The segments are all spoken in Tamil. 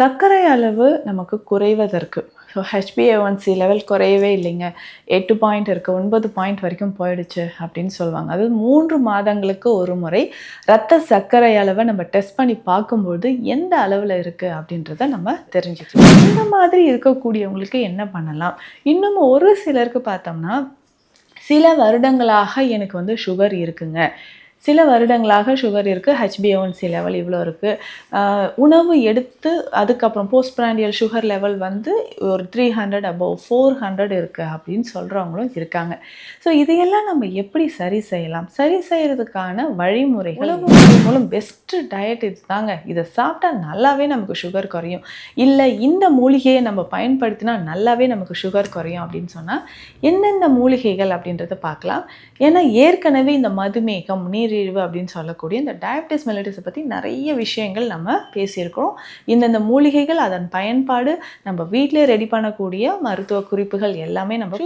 சர்க்கரை அளவு நமக்கு குறைவதற்கு. ஸோ ஹெச்பிஏஒன்சி லெவல் குறையவே இல்லைங்க. எட்டு பாயிண்ட் இருக்குது ஒன்பது பாயிண்ட் வரைக்கும் போயிடுச்சு அப்படின்னு சொல்லுவாங்க. அது மூன்று மாதங்களுக்கு ஒரு முறை ரத்த சர்க்கரை அளவை நம்ம டெஸ்ட் பண்ணி பார்க்கும்போது எந்த அளவில் இருக்குது அப்படின்றத நம்ம தெரிஞ்சுக்கலாம். இந்த மாதிரி இருக்கக்கூடியவங்களுக்கு என்ன பண்ணலாம்? இன்னும் ஒரு சிலருக்கு பார்த்தோம்னா சில வருடங்களாக எனக்கு வந்து சுகர் இருக்குங்க. சில வருடங்களாக சுகர் இருக்குது ஹெச்பிஓன்சி லெவல் இவ்வளோ இருக்குது உணவு எடுத்து அதுக்கப்புறம் போஸ்ட் பிராண்டியல் சுகர் லெவல் வந்து ஒரு three hundred above four hundred இருக்குது அப்படின்னு சொல்கிறவங்களும் இருக்காங்க. ஸோ இதையெல்லாம் நம்ம எப்படி சரி செய்யலாம்? சரி செய்கிறதுக்கான வழிமுறைகள் மூலம் பெஸ்ட்டு டயட் இது தாங்க. இதை சாப்பிட்டா நல்லாவே நமக்கு சுகர் குறையும். இல்லை இந்த மூலிகையை நம்ம பயன்படுத்தினா நல்லாவே நமக்கு சுகர் குறையும் அப்படின்னு சொன்னால் எந்தெந்த மூலிகைகள் அப்படின்றத பார்க்கலாம். ஏன்னா ஏற்கனவே இந்த மதுமேகம் நீரிழிவு அப்படின்னு சொல்லக்கூடிய இந்த டயபிட்டிஸ் மெலிட்டிஸை பற்றி நிறைய விஷயங்கள் நம்ம பேசியிருக்கிறோம். இந்தந்த மூலிகைகள் அதன் பயன்பாடு நம்ம வீட்டிலே ரெடி பண்ணக்கூடிய மருத்துவ குறிப்புகள் எல்லாமே நம்ம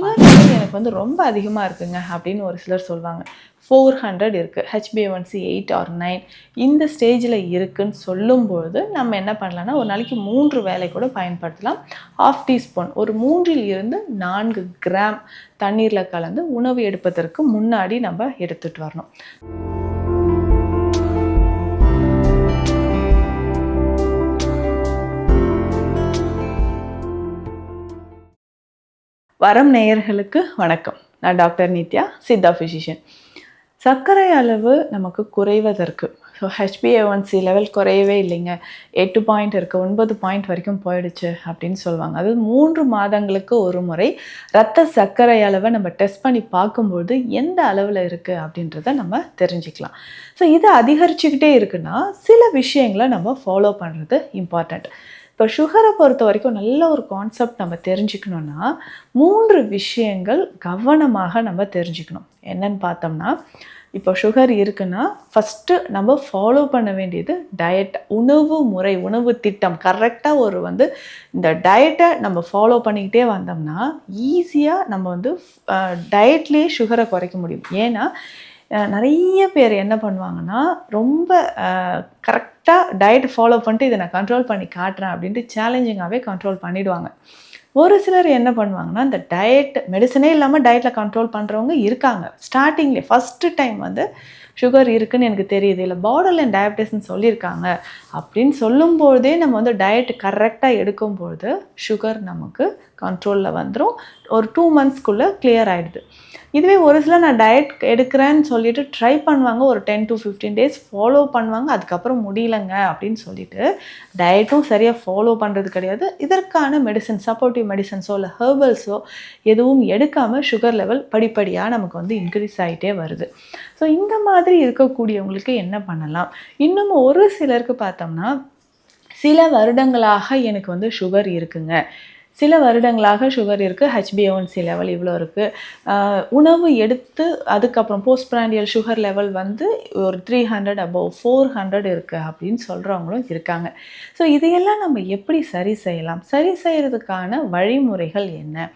எனக்கு வந்து ரொம்ப அதிகமாக இருக்குங்க அப்படின்னு ஒரு சிலர் சொல்லுவாங்க ஃபோர் ஹண்ட்ரட் இருக்குது ஹெச்பிஎன்சி எயிட் ஆர் நைன் இந்த ஸ்டேஜில் இருக்குன்னு சொல்லும்பொழுது நம்ம என்ன பண்ணலாம்னா ஒரு நாளைக்கு மூன்று வேலை கூட பயன்படுத்தலாம். ஆஃப் டீஸ்பூன் ஒரு மூன்றில் இருந்து நான்கு கிராம் தண்ணீரில் கலந்து உணவு எடுப்பதற்கு முன்னாடி நம்ம எடுத்துகிட்டு வரணும். வரம் நேயர்களுக்கு வணக்கம். நான் டாக்டர் நித்யா சித்தா ஃபிசிஷியன் சர்க்கரை அளவு நமக்கு குறைவதற்கு. ஸோ ஹெச்பிஏஒன்சி லெவல் குறையவே இல்லைங்க. எட்டு பாயிண்ட் இருக்குது ஒன்பது பாயிண்ட் வரைக்கும் போயிடுச்சு அப்படின்னு சொல்லுவாங்க. அது மூன்று மாதங்களுக்கு ஒரு முறை ரத்த சர்க்கரை அளவை நம்ம டெஸ்ட் பண்ணி பார்க்கும்போது எந்த அளவில் இருக்குது அப்படின்றத நம்ம தெரிஞ்சுக்கலாம். ஸோ இது அதிகரிச்சுக்கிட்டே இருக்குன்னா சில விஷயங்களை நம்ம ஃபாலோ பண்ணுறது இம்பார்ட்டண்ட் இப்போ சுகரை பொறுத்த வரைக்கும் நல்ல ஒரு கான்செப்ட் நம்ம தெரிஞ்சுக்கணுன்னா மூன்று விஷயங்கள் கவனமாக நம்ம தெரிஞ்சுக்கணும். என்னன்னு பார்த்தோம்னா இப்போ சுகர் இருக்குன்னா ஃபஸ்ட்டு நம்ம ஃபாலோ பண்ண வேண்டியது டயட் உணவு முறை உணவு திட்டம். கரெக்டாக ஒரு வந்து இந்த டயட்டை நம்ம ஃபாலோ பண்ணிக்கிட்டே வந்தோம்னா ஈஸியாக நம்ம வந்து டயட்லேயே சுகரை குறைக்க முடியும். ஏன்னா நிறைய பேர் என்ன பண்ணுவாங்கன்னா ரொம்ப கரெக்டாக டயட் ஃபாலோ பண்ணிட்டு இதை நான் கண்ட்ரோல் பண்ணி காட்டுறேன் அப்படின்ட்டு சேலஞ்சிங்காகவே கண்ட்ரோல் பண்ணிவிடுவாங்க ஒரு சிலர் என்ன பண்ணுவாங்கன்னா இந்த டயட் மெடிசனே இல்லாமல் டயட்டில் கண்ட்ரோல் பண்ணுறவங்க இருக்காங்க. ஸ்டார்டிங்லேயே ஃபஸ்ட்டு டைம் வந்து சுகர் இருக்குதுன்னு எனக்கு தெரியுது. இல்லை பார்டர் லைன் சொல்லியிருக்காங்க. அப்படின்னு சொல்லும்போதே நம்ம வந்து டயட் கரெக்டாக எடுக்கும்பொழுது சுகர் நமக்கு கண்ட்ரோலில் வந்துடும் ஒரு டூ மந்த்ஸ்க்குள்ளே கிளியர் ஆகிடுது இதுவே ஒரு சில நான் டயட் எடுக்கிறேன்னு சொல்லிட்டு ட்ரை பண்ணுவாங்க. ஒரு ten to fifteen days follow பண்ணுவாங்க. அதுக்கப்புறம் முடியலங்க அப்படின்னு சொல்லிட்டு டயட்டும் சரியாக ஃபாலோ பண்ணுறது கிடையாது. இதற்கான மெடிசன் சப்போர்ட்டிவ் மெடிசன்ஸோ இல்லை ஹெர்பல்ஸோ எதுவும் எடுக்காமல் சுகர் லெவல் படிப்படியாக நமக்கு வந்து இன்க்ரீஸ் ஆகிட்டே வருது. ஸோ இந்த மாதிரி இருக்கக்கூடியவங்களுக்கு என்ன பண்ணலாம்? இன்னும் ஒரு சிலருக்கு பார்த்தோம்னா சில வருடங்களாக எனக்கு வந்து சுகர் இருக்குங்க. சில வருடங்களாக சுகர் இருக்குது ஹெச்பிஓன்சி லெவல் இவ்வளோ இருக்குது உணவு எடுத்து அதுக்கப்புறம் போஸ்ட் பிராண்டியல் சுகர் லெவல் வந்து ஒரு three hundred above four hundred இருக்குது அப்படின்னு சொல்கிறவங்களும் இருக்காங்க. ஸோ இதையெல்லாம் நம்ம எப்படி சரி செய்யலாம்? சரி செய்கிறதுக்கான வழிமுறைகள் என்ன?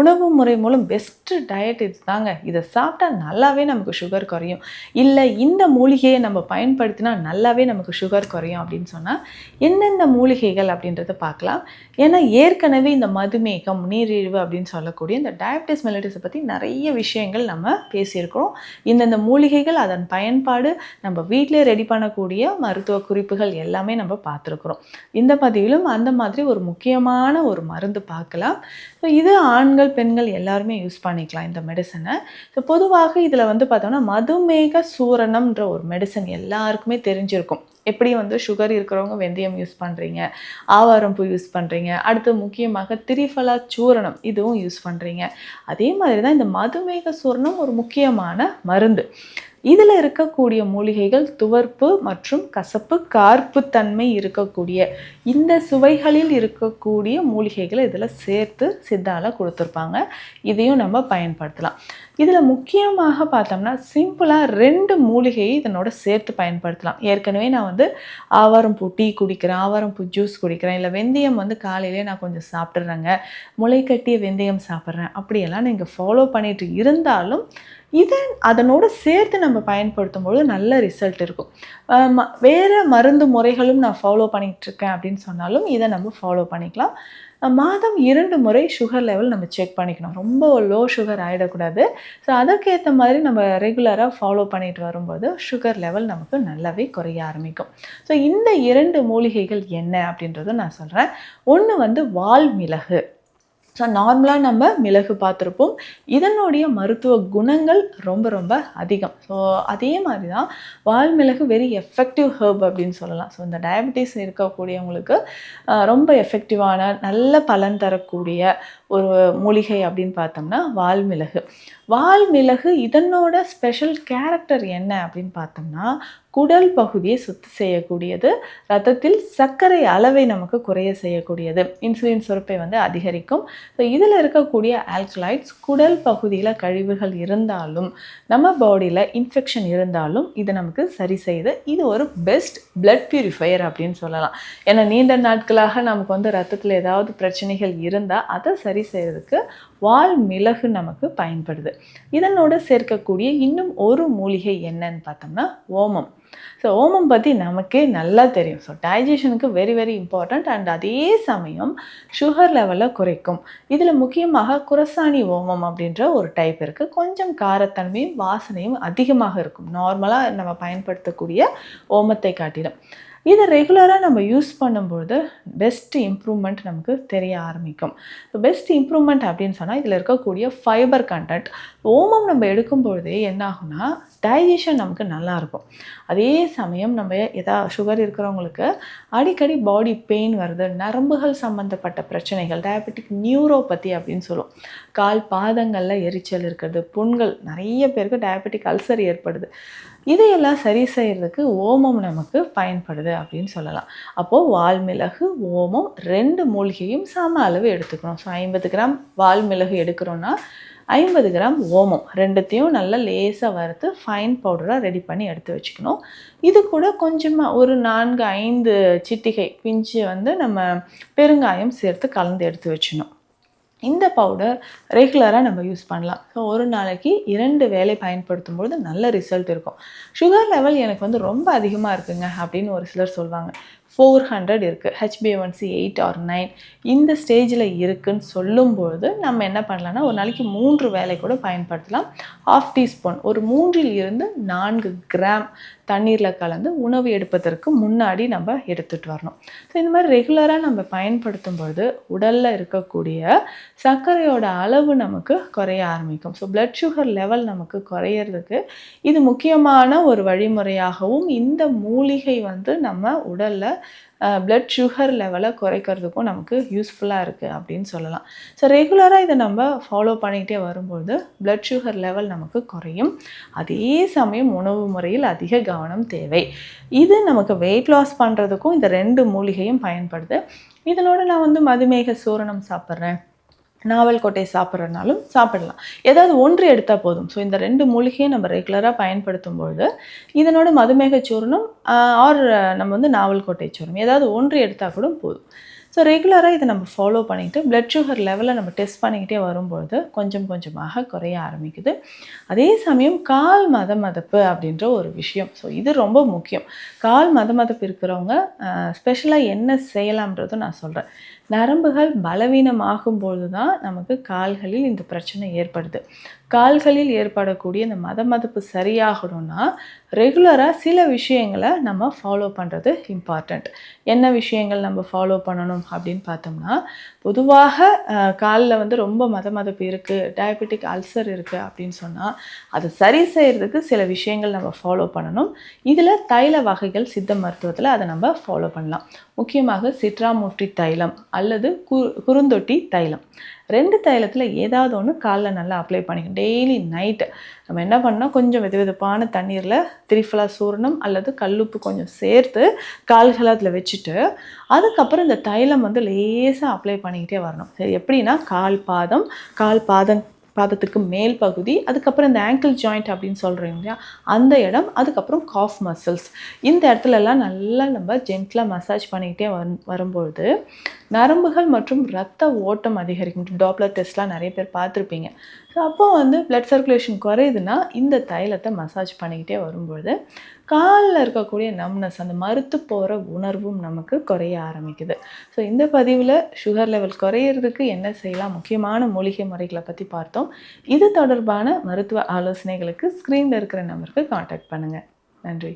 உணவு முறை மூலம் பெஸ்ட்டு டயட் இது தாங்க. இதை சாப்பிட்டா நல்லாவே நமக்கு சுகர் குறையும். இல்லை இந்த மூலிகையை நம்ம பயன்படுத்தினா நல்லாவே நமக்கு சுகர் குறையும் அப்படின்னு சொன்னால் என்னென்ன மூலிகைகள் அப்படின்றத பார்க்கலாம். ஏன்னா ஏற்கனவே இந்த மதுமேகம் நீரிழிவு அப்படின்னு சொல்லக்கூடிய இந்த டயபிட்டிஸ் மெலடிஸை பற்றி நிறைய விஷயங்கள் நம்ம பேசியிருக்கிறோம். இந்தந்த மூலிகைகள் அதன் பயன்பாடு நம்ம வீட்டிலே ரெடி பண்ணக்கூடிய மருத்துவ குறிப்புகள் எல்லாமே நம்ம பார்த்துருக்குறோம். இந்த பதிவிலும் அந்த மாதிரி ஒரு முக்கியமான ஒரு மருந்து பார்க்கலாம். ஸோ இது ஆண்கள் பெண்கள் எல்லாருமே யூஸ் பண்ணிக்கலாம் இந்த மெடிசனை ஸோ பொதுவாக இதில் வந்து பார்த்தோம்னா மதுமேக சூரணம்ன்ற ஒரு மெடிசன் எல்லாருக்குமே தெரிஞ்சிருக்கும். எப்படி வந்து சுகர் இருக்கிறவங்க வெந்தயம் யூஸ் பண்ணுறீங்க ஆவாரம்பூ யூஸ் பண்ணுறீங்க அடுத்து முக்கியமாக திரிஃபலா சூரணம் இதுவும் யூஸ் பண்ணுறீங்க அதே மாதிரி தான் இந்த மதுமேக சூரணம் ஒரு முக்கியமான மருந்து. இதில் இருக்கக்கூடிய மூலிகைகள் துவர்ப்பு மற்றும் கசப்பு கார்ப்புத்தன்மை இருக்கக்கூடிய. இந்த சுவைகளில் இருக்கக்கூடிய மூலிகைகளை இதில் சேர்த்து சித்தால கொடுத்துருப்பாங்க. இதையும் நம்ம பயன்படுத்தலாம். இதில் முக்கியமாக பார்த்தோம்னா சிம்பிளாக ரெண்டு மூலிகையை இதனோட சேர்த்து பயன்படுத்தலாம். ஏற்கனவே நான் வந்து ஆவாரம்பூ டீ குடிக்கிறேன் ஆவாரம்பூ ஜூஸ் குடிக்கிறேன் இல்லை வெந்தயம் வந்து காலையிலே நான் கொஞ்சம் சாப்பிட்றேங்க முளைக்கட்டிய வெந்தயம் சாப்பிட்றேன் அப்படியெல்லாம் நீங்கள் ஃபாலோ பண்ணிட்டு இருந்தாலும் இதை அதனோடு சேர்த்து நம்ம பயன்படுத்தும் பொழுது நல்ல ரிசல்ட் இருக்கும். வேறு மருந்து முறைகளும் நான் ஃபாலோ பண்ணிகிட்ருக்கேன் இருக்கேன் அப்படின்னு சொன்னாலும் இதை நம்ம ஃபாலோ பண்ணிக்கலாம். மாதம் இரண்டு முறை சுகர் லெவல் நம்ம செக் பண்ணிக்கணும். ரொம்ப லோ சுகர் ஆகிடக்கூடாது ஸோ அதற்கேற்ற மாதிரி நம்ம ரெகுலராக ஃபாலோ பண்ணிட்டு வரும்போது சுகர் லெவல் நமக்கு நல்லாவே குறைய ஆரம்பிக்கும். ஸோ இந்த இரண்டு மூலிகைகள் என்ன அப்படின்றத நான் சொல்கிறேன் ஒன்று வந்து வால் மிளகு ஸோ நார்மலாக நம்ம மிளகு பார்த்துருப்போம். இதனுடைய மருத்துவ குணங்கள் ரொம்ப ரொம்ப அதிகம். ஸோ அதே மாதிரி தான் வால்மிளகு வெரி எஃபெக்டிவ் ஹெர்ப் அப்படின்னு சொல்லலாம். ஸோ இந்த டயபெட்டிஸ் இருக்கக்கூடியவங்களுக்கு ரொம்ப எஃபெக்டிவான நல்ல பலன் தரக்கூடிய ஒரு மூலிகை அப்படின்னு பார்த்தோம்னா வால்மிளகு வால்மிளகு இதனோட ஸ்பெஷல் கேரக்டர் என்ன அப்படின்னு பார்த்தோம்னா குடல் பகுதியை சுத்தம் செய்யக்கூடியது ரத்தத்தில் சர்க்கரை அளவை நமக்கு குறைய செய்யக்கூடியது. இன்சுலின் சுரப்பை வந்து அதிகரிக்கும். ஸோ இதில் இருக்கக்கூடிய ஆல்கலைட்ஸ் குடல் பகுதியில் கழிவுகள் இருந்தாலும் நம்ம பாடியில் இன்ஃபெக்ஷன் இருந்தாலும் இது நமக்கு சரி செய்யுது இது ஒரு பெஸ்ட் பிளட் பியூரிஃபையர் அப்படின்னு சொல்லலாம். ஏன்னா நீண்ட நாட்களாக நமக்கு வந்து ரத்தத்தில் ஏதாவது பிரச்சனைகள் இருந்தால் அதை சரி செய்கிறதுக்கு வால் மிளகு நமக்கு பயன்படுது. இதனோட சேர்க்கக்கூடிய இன்னும் ஒரு மூலிகை என்னன்னு பார்த்தோம்னா ஓமம். ஸோ ஓமம் பற்றி நமக்கே நல்லா தெரியும். ஸோ டைஜஷனுக்கு வெரி வெரி இம்பார்ட்டண்ட் அண்ட் அதே சமயம் சுகர் லெவலை குறைக்கும். இதில் முக்கியமாக குரசாணி ஓமம் அப்படின்ற ஒரு டைப் இருக்குது கொஞ்சம் காரத்தன்மையும் வாசனையும் அதிகமாக இருக்கும். நார்மலாக நம்ம பயன்படுத்தக்கூடிய ஓமத்தை காட்டிலும். இதை ரெகுலராக நம்ம யூஸ் பண்ணும்பொழுது பெஸ்ட் இம்ப்ரூவ்மெண்ட் நமக்கு தெரிய ஆரம்பிக்கும். ஸோ பெஸ்ட் இம்ப்ரூவ்மெண்ட் அப்படின்னு சொன்னால் இதில் இருக்கக்கூடிய ஃபைபர் கண்டென்ட் ஓமம் நம்ம எடுக்கும் பொழுதே என்ன ஆகும்னா டைஜஷன் நமக்கு நல்லா இருக்கும். அதே சமயம் நம்ம எதா சுகர் இருக்கிறவங்களுக்கு அடிக்கடி பாடி பெயின் வருது நரம்புகள் சம்மந்தப்பட்ட பிரச்சனைகள் டயபெட்டிக் நியூரோபதி அப்படின்னு சொல்லுவோம். கால் பாதங்களில் எரிச்சல் இருக்கிறது புண்கள் நிறைய பேருக்கு டயபெட்டிக் அல்சர் ஏற்படுது. இதையெல்லாம் சரி செய்யறதுக்கு ஓமம் நமக்கு பயன்படுது அப்படின்னு சொல்லலாம். அப்போது வால்மிளகு ஓமம் ரெண்டு மூலிகையும் சம அளவு எடுத்துக்கணும். ஸோ ஐம்பது கிராம் வால்மிளகு எடுக்கிறோன்னா ஐம்பது கிராம் ஓமம் ரெண்டுத்தையும் நல்லா லேசாக வறுத்து ஃபைன் பவுடராக ரெடி பண்ணி எடுத்து வச்சுக்கணும். இது கூட கொஞ்சமாக ஒரு நான்கு ஐந்து சிட்டிகை பிஞ்சு வந்து நம்ம பெருங்காயம் சேர்த்து கலந்து எடுத்து வச்சுக்கணும். இந்த பவுடர் ரெகுலராக நம்ம யூஸ் பண்ணலாம். ஸோ ஒரு நாளைக்கு இரண்டு வேலை பயன்படுத்தும் பொழுது நல்ல ரிசல்ட் இருக்கும். சுகர் லெவல் எனக்கு வந்து ரொம்ப அதிகமாக இருக்குங்க அப்படின்னு ஒரு சிலர் சொல்லுவாங்க ஃபோர் ஹண்ட்ரட் இருக்குது ஹெச்பிஎன்சி எயிட் ஆர் நைன் இந்த ஸ்டேஜில் இருக்குன்னு சொல்லும்பொழுது நம்ம என்ன பண்ணலாம்னா ஒரு நாளைக்கு மூன்று வேலை கூட பயன்படுத்தலாம். ஆஃப் டீஸ்பூன் ஒரு மூன்றில் இருந்து நான்கு கிராம் தண்ணீரில் கலந்து உணவு எடுப்பதற்கு முன்னாடி நம்ம எடுத்துகிட்டு வரணும். ஸோ இந்த மாதிரி ரெகுலராக நம்ம பயன்படுத்தும் பொழுது உடலில் இருக்கக்கூடிய சர்க்கரையோட அளவு நமக்கு குறைய ஆரம்பிக்கும். ஸோ பிளட் சுகர் லெவல் நமக்கு குறையிறதுக்கு இது முக்கியமான ஒரு வழிமுறையாகவும் இந்த மூலிகை வந்து நம்ம உடலில் பிளட் சுகர் லெவலை குறைக்கிறதுக்கும் நமக்கு யூஸ்ஃபுல்லாக இருக்குது அப்படின்னு சொல்லலாம். ஸோ ரெகுலராக இதை நம்ம ஃபாலோ பண்ணிக்கிட்டே வரும்போது பிளட் சுகர் லெவல் நமக்கு குறையும். அதே சமயம் உணவு முறையில் அதிக கவனம் தேவை. இது நமக்கு வெயிட் லாஸ் பண்ணுறதுக்கும் இந்த ரெண்டு மூலிகையும் பயன்படுது. இதனோட நான் வந்து மதுமேக சூரணம் சாப்பிட்றேன். நாவல் கொட்டை சாப்பிட்றதுனாலும் சாப்பிடலாம். ஏதாவது ஒன்று எடுத்தால் போதும். ஸோ இந்த ரெண்டு மூலிகையை நம்ம ரெகுலராக பயன்படுத்தும் பொழுது இதனோட மதுமேக சூர்ணம் ஆர் நம்ம வந்து நாவல் கொட்டை சூர்ணம் ஏதாவது ஒன்று எடுத்தால் கூட போதும். ஸோ ரெகுலராக இதை நம்ம ஃபாலோ பண்ணிக்கிட்டு பிளட் சுகர் லெவலை நம்ம டெஸ்ட் பண்ணிக்கிட்டே வரும்பொழுது கொஞ்சம் கொஞ்சமாக குறைய ஆரம்பிக்குது. அதே சமயம் கால் மத மதப்பு அப்படின்ற ஒரு விஷயம். ஸோ இது ரொம்ப முக்கியம். கால் மத மதப்பு இருக்கிறவங்க ஸ்பெஷலாக என்ன செய்யலாம்ன்றதும் நான் சொல்கிறேன் நரம்புகள் பலவீனமாகும் பொழுது தான் நமக்கு கால்களில் இந்த பிரச்சனை ஏற்படுது. கால்களில் ஏற்படக்கூடிய இந்த மத மதப்பு சரியாகணும்னா ரெகுலராக சில விஷயங்களை நம்ம ஃபாலோ பண்ணுறது இம்பார்ட்டண்ட் என்ன விஷயங்கள் நம்ம ஃபாலோ பண்ணணும் அப்படின்னு பார்த்தோம்னா பொதுவாக காலில் வந்து ரொம்ப மத மதப்பு இருக்குது டயபெட்டிக் அல்சர் இருக்குது அப்படின்னு சொன்னால் அதை சரி செய்கிறதுக்கு சில விஷயங்கள் நம்ம ஃபாலோ பண்ணணும். இதில் தைல வகைகள் சித்த மருத்துவத்தில் அதை நம்ம ஃபாலோ பண்ணலாம். முக்கியமாக சிட்ராமூட்டி தைலம் அல்லது கு குறுந்தொட்டி தைலம். ரெண்டு தைலத்தில் ஏதாவது ஒன்று காலில் நல்லா அப்ளை பண்ணிக்கணும். டெய்லி நைட்டு நம்ம என்ன பண்ணால் கொஞ்சம் வெது வெதுப்பான தண்ணீரில் திரிஃபலா சூரணம் அல்லது கல்லுப்பு கொஞ்சம் சேர்த்து கால்களை அதில் வச்சுட்டு அதுக்கப்புறம் இந்த தைலம் வந்து லேசாக அப்ளை பண்ணிக்கிட்டே வரணும். சரி எப்படின்னா கால் பாதம் கால் பாதம் பாதத்துக்கு மேல் பகுதி அதுக்கப்புறம் இந்த ஆங்கிள் ஜாயிண்ட் அப்படின்னு சொல்கிறோம் இல்லையா அந்த இடம் அதுக்கப்புறம் காஃப் மசில்ஸ் இந்த இடத்துலலாம் நல்லா நம்ம ஜென்டிலாக மசாஜ் பண்ணிக்கிட்டே வரும் வரும்பொழுது நரம்புகள் மற்றும் ரத்த ஓட்டம் அதிகரிக்கும். டாப்லர் டெஸ்ட்லாம் நிறைய பேர் பார்த்துருப்பீங்க. ஸோ அப்போ வந்து பிளட் சர்க்குலேஷன் குறையுதுன்னா இந்த தைலத்தை மசாஜ் பண்ணிக்கிட்டே வரும்பொழுது காலில் இருக்கக்கூடிய நம்னஸ் அந்த மறுத்து போகிற உணர்வும் நமக்கு குறைய ஆரம்பிக்குது. ஸோ இந்த பதிவில் சுகர் லெவல் குறையிறதுக்கு என்ன செய்யலாம்? முக்கியமான மூலிகை முறைகளை பற்றி பார்த்தோம். இது தொடர்பான மருத்துவ ஆலோசனைகளுக்கு ஸ்க்ரீனில் இருக்கிற நம்பருக்கு காண்டாக்ட் பண்ணுங்கள் நன்றி.